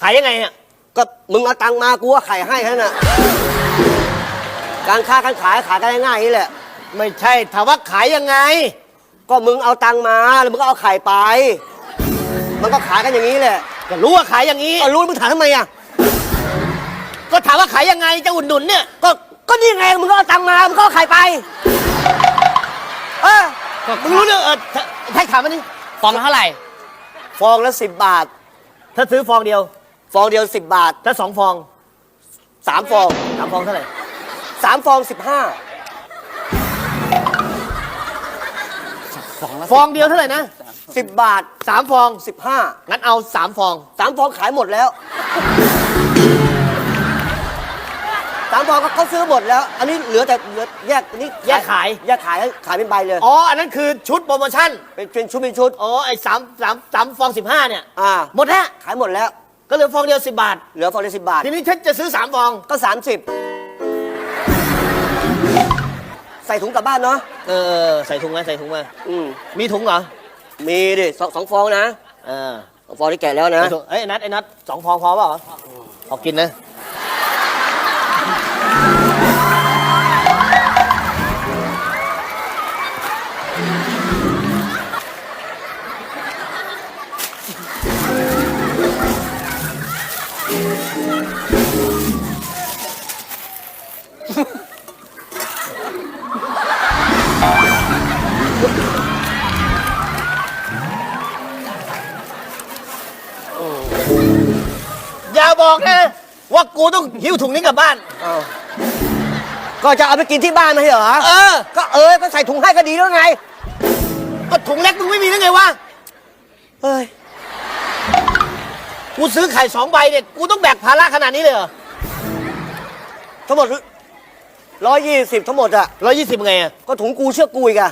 ขายยังไงอะก็มึงเอาตังค์มากูว่าไข่ให้แค่นั้นน่ะการค้าการขายขายกันง่ายๆนี่แหละ ไม่ใช่ถามว่าขายยังไง ก็มึงเอาตังค์มาแล้วมึงก็เอาไข่ไป มันก็ขายกันอย่างนี้แหละก็รู้ว่าขายอย่างนี้ก็รู้มึงถามทำไมอะก็ถามว่าขายยังไงจะอุดหนุนเนี่ย ก็ก็นี่ไงมึงก็เอาตังค์มามึงก็เอาไข่ไปเออมึงรู้เรื่องเออถ้าให้ถามมันนี่ฟองละเท่าไหร่ ฟองละสิบบาท ถ้าซื้อฟองเดียว ฟองเดียวสิบบาทถ้าสองฟองสามฟองสามฟองเท่าไหร่สามฟองสิบห้าฟองเดียวเท่าไหร่นะสิบบาท สามฟองสิบห้างั้นเอาสามฟอง สามฟองขายหมดแล้วสามฟองก็เขาซื้อหมดแล้ว อันนี้เหลือแต่เหลือแยกอันนี้แยกขาย แยกขายขายเป็นใบเลย อ๋อ อันนั้นคือชุดโปรโมชั่นเป็นเป็นชุดเป็นชุด อ๋อไอ้สามสามสามฟองสิบห้าเนี่ยอ่า หมดแล้วขายหมดแล้ว ก็เหลือฟองเดียวสิบบาท เหลือฟองละสิบบาท ทีนี้ฉันจะซื้อสามฟอง ก็สามสิบใส่ถุงกลับบ้านเนาะเออ ใส่ถุงมาใส่ถุงมา อืมมีถุงเหรอมีดิสองสองฟองนะเออสองฟองที่แก่แล้วนะใส่ถุงเอ้ยไอ้นัทไอ้นัทสองฟองพอเปล่าพอกินนะ อย่าบอกนะว่ากูต้องหิ้วถุงนี้กลับบ้านอ้าวก็จะเอาไปกินที่บ้านไม่ใช่เหรอ เออ ก็เออก็ใส่ถุงให้ก็ดีแล้วไง ก็ถุงเล็กมึงไม่มีได้ไงวะเฮ้ย กูซื้อไข่สองใบเนี่ย กูต้องแบกภาระขนาดนี้เลยเหรอทั้งหมดร้อยยี่สิบทั้งหมดอะร้อยยี่สิบไงอะก็ถุงกูเชื่อกูอีกอะ